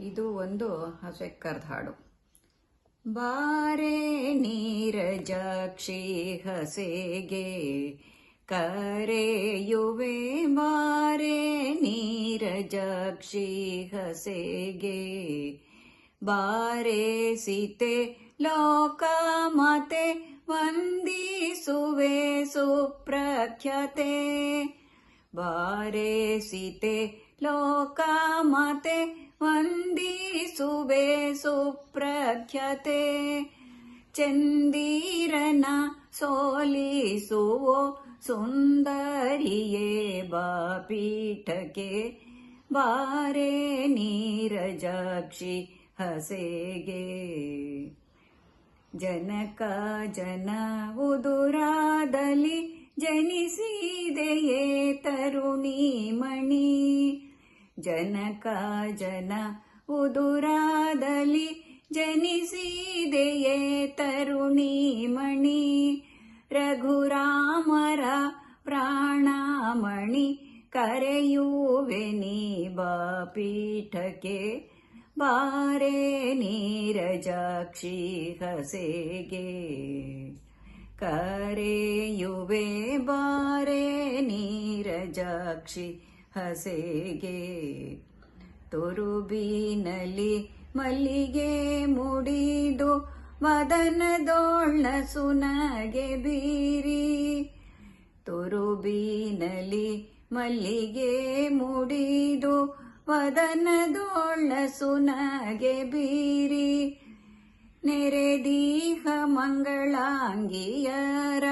ಇದು ಒಂದು ಹಸೆಕ್ಕರ್ದ ಹಾಡು ಬಾರೆ ನೀರಜಾಕ್ಷಿ ಹಸೆಗೆ, ಕರೆಯುವೆ ಬಾರೆ ನೀರಜಾಕ್ಷಿ ಹಸೆಗೆ. ಬಾರೆ ಸೀತೆ ಲೋಕ ಮಾತೆ ವಂದಿಸುವೆ ಸುಪ್ರಖ್ಯಾತೆ. ಬಾರೆ ಸೀತೆ ಲೋಕ ಮಾತೆ ವಂದಿಸುವೆ ಸುಪ್ರಖ್ಯತೆ ಚಂದೀರನ ಸೋಲಿಸುವೋ ಸುಂದರಿಯೇ ಬಾಪೀಠಕ್ಕೆ. ಬಾರೆ ನೀರಜಾಕ್ಷಿ ಹಸೆಗೆ. ಜನಕ ಜನ ಉದುರಾದಲ್ಲಿ ಜನಿಸಿದೆಯೇ ತರುಣಿ ಮಣಿ ಜನಕ ಜನ ಉದುರಾದಲ್ಲಿ ಜನಿಸಿದೆಯೇ ತರುಣಿ ಮಣಿ ರಘುರಾಮರ ಪ್ರಾಣಮಣಿ ಕರೆಯುವೆ ನೀ ಬಾಪೀಠಕ್ಕೆ ಬಾರೆ ನೀರಜಾಕ್ಷಿ ಹಸೆಗೆ ಕರೆಯುವೆ ಬಾರೆ ನೀರಜಾಕ್ಷಿ ಹಸೆಗೆ ತುರುಬಿನಲ್ಲಿ ಮಲ್ಲಿಗೆ ಮುಡಿದು ಮದನದೋಳ್ನ ಸುನಗೆ ಬೀರಿ. ತುರುಬೀನಲಿ ಮಲ್ಲಿಗೆ ಮುಡಿದು ವದನದೋಳ್ನ ಸುನಗೆ ಬೀರಿ. ನೆರೆದೀಹ ಮಂಗಳಾಂಗಿಯರ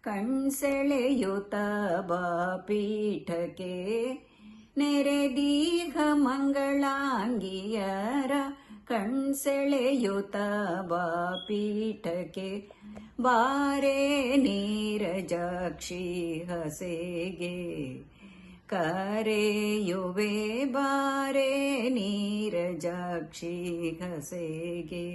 ಕಣ್ಸೆಳೆಯುತ್ತ ಬಾಪೀಠಕ್ಕೆ ನೆರೆದೀಹ ಮಂಗಳಾಂಗಿಯರ ಕಣ್ಸೆಳೆಯುತ್ತ ಬಾಪೀಠಕ್ಕೆ ಬಾರೆ ನೀರಜಾಕ್ಷಿ ಹಸೆಗೆ ಕರೆಯುವೆ ಬಾರೆ ನೀರಜಾಕ್ಷಿ ಹಸೆಗೆ